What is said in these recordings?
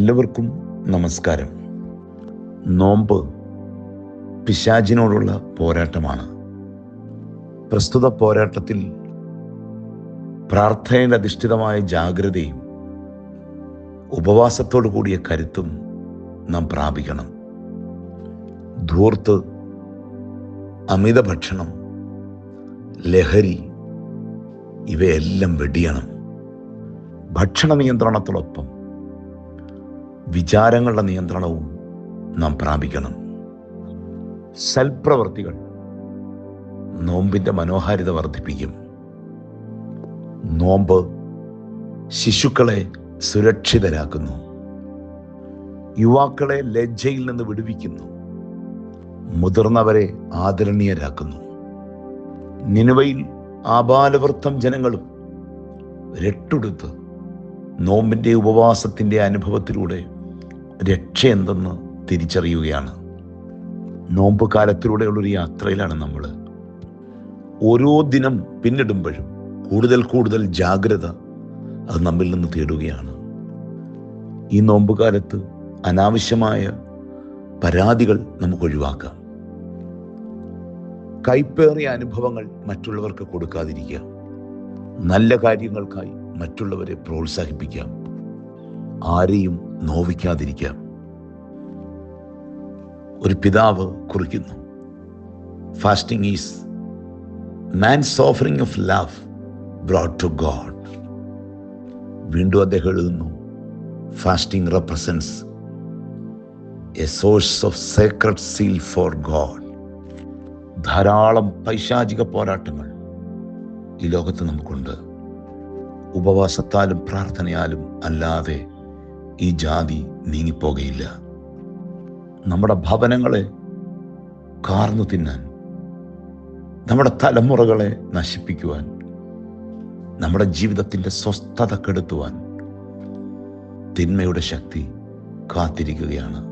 എല്ലാവർക്കും നമസ്കാരം. നോമ്പ് പിശാചിനോടുള്ള പോരാട്ടമാണ്. പ്രസ്തുത പോരാട്ടത്തിൽ പ്രാർത്ഥനയിൽ അധിഷ്ഠിതമായ ജാഗ്രതയും ഉപവാസത്തോടു കൂടിയ കരുത്തും നാം പ്രാപിക്കണം. ധൂർത്ത് അമിത ഭക്ഷണം ലഹരി ഇവയെല്ലാം വെടിയണം. ഭക്ഷണ നിയന്ത്രണത്തോടൊപ്പം വിചാരങ്ങളുടെ നിയന്ത്രണവും നാം പ്രാപിക്കണം. സൽപ്രവർത്തികൾ നോമ്പിന്റെ മനോഹാരിത വർദ്ധിപ്പിക്കും. നോമ്പ് ശിശുക്കളെ സുരക്ഷിതരാക്കുന്നു. യുവാക്കളെ ലജ്ജയിൽ നിന്ന് വിടുവിക്കുന്നു. മുതിർന്നവരെ ആദരണീയരാക്കുന്നു. നിനുവയിൽ ആബാലവൃത്തം ജനങ്ങളും രട്ടുടുത്ത് നോമ്പിന്റെ ഉപവാസത്തിന്റെ അനുഭവത്തിലൂടെ രക്ഷ എന്തെന്ന് തിരിച്ചറിയുകയാണ്. നോമ്പ് കാലത്തിലൂടെയുള്ളൊരു യാത്രയിലാണ് നമ്മൾ ഓരോ ദിനം പിന്നിടുമ്പോഴും കൂടുതൽ കൂടുതൽ ജാഗ്രത അത് നമ്മിൽ നിന്ന് തേടുകയാണ്. ഈ നോമ്പ് കാലത്ത് അനാവശ്യമായ പരാതികൾ നമുക്ക് ഒഴിവാക്കാം. കൈപ്പേറിയ അനുഭവങ്ങൾ മറ്റുള്ളവർക്ക് കൊടുക്കാതിരിക്കുക. നല്ല കാര്യങ്ങൾക്കായി മറ്റുള്ളവരെ പ്രോത്സാഹിപ്പിക്കാം. ആരെയും നോവിക്കാതിരിക്കാം. ഒരു പിതാവ് കുറിക്കുന്നു. Fasting is man's offering of love brought to God വീണ്ടും അദ്ദേഹം എഴുതുന്നു fasting represents a source of sacred seal for God ധാരാളം പൈശാചിക പോരാട്ടങ്ങൾ. ഈ ലോകത്ത് നമുക്കുണ്ട്. ഉപവാസത്താലും പ്രാർത്ഥനയാലും അല്ലാതെ ഈ ജാതി നീങ്ങിപ്പോകയില്ല. നമ്മുടെ ഭവനങ്ങളെ കാർന്നു തിന്നാൻ നമ്മുടെ തലമുറകളെ നശിപ്പിക്കുവാൻ നമ്മുടെ ജീവിതത്തിന്റെ സ്വസ്ഥത കെടുത്തുവാൻ തിന്മയുടെ ശക്തി കാത്തിരിക്കുകയാണ്.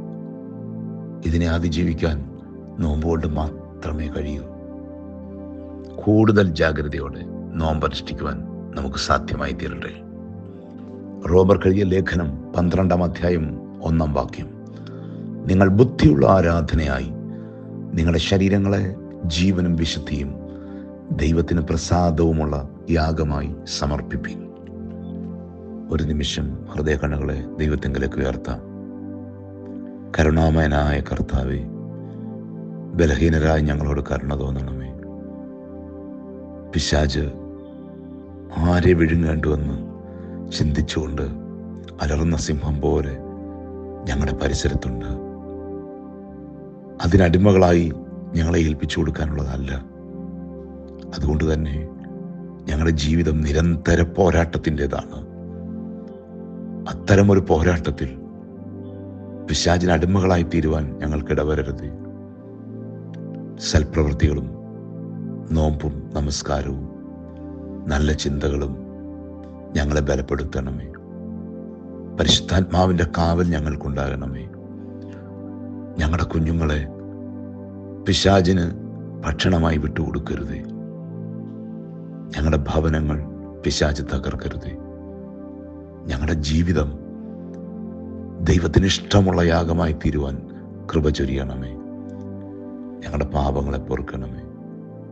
ഇതിനെ അതിജീവിക്കാൻ നോമ്പുകൊണ്ട് മാത്രമേ കഴിയൂ. കൂടുതൽ ജാഗ്രതയോടെ നോമ്പനുഷ്ഠിക്കുവാൻ നമുക്ക് സാധ്യമായി തീരട്ടെ. റോബർ കഴിയ ലേഖനം പന്ത്രണ്ടാം അധ്യായം ഒന്നാം വാക്യം. നിങ്ങൾ ബുദ്ധിയുള്ള ആരാധനയായി നിങ്ങളുടെ ശരീരങ്ങളെ ജീവനും വിശുദ്ധിയും ദൈവത്തിന് പ്രസാദവുമുള്ള യാഗമായി സമർപ്പിപ്പിക്കും ഒരു നിമിഷം ഹൃദയ കണ്ണുകളെ ദൈവത്തെങ്കിലേക്ക് ഉയർത്താം. കരുണാമയനായ കർത്താവെ ബലഹീനരായ ഞങ്ങളോട് കരുണ തോന്നണമേ. പിശാജ് ആരെ വിഴുങ്ങേണ്ടുവെന്ന് ചിന്തിച്ചുകൊണ്ട് അലറുന്ന സിംഹം പോലെ ഞങ്ങളുടെ പരിസരത്തുണ്ട്. അതിനടിമകളായി ഞങ്ങളെ ഏൽപ്പിച്ചു കൊടുക്കാനുള്ളതല്ല. അതുകൊണ്ട് തന്നെ ഞങ്ങളുടെ ജീവിതം നിരന്തര പോരാട്ടത്തിന്റെതാണ്. അത്തരമൊരു പോരാട്ടത്തിൽ പിശാചിന് അടിമകളായി തീരുവാൻ ഞങ്ങൾക്ക് ഇടവരരുത്. സൽപ്രവൃത്തികളും നോമ്പും നമസ്കാരവും നല്ല ചിന്തകളും ഞങ്ങളെ ബലപ്പെടുത്തണമേ. പരിശുദ്ധാത്മാവിന്റെ കാവൽ ഞങ്ങൾക്കുണ്ടാകണമേ. ഞങ്ങളുടെ കുഞ്ഞുങ്ങളെ പിശാചിന് ഭക്ഷണമായി വിട്ടുകൊടുക്കരുതേ. ഞങ്ങളുടെ ഭവനങ്ങൾ പിശാച് തകർക്കരുത്. ഞങ്ങളുടെ ജീവിതം ദൈവത്തിന് ഇഷ്ടമുള്ള യാഗമായി തീരുവാൻ കൃപ ചൊരിയണമേ. ഞങ്ങളുടെ പാപങ്ങളെ പൊറുക്കണമേ.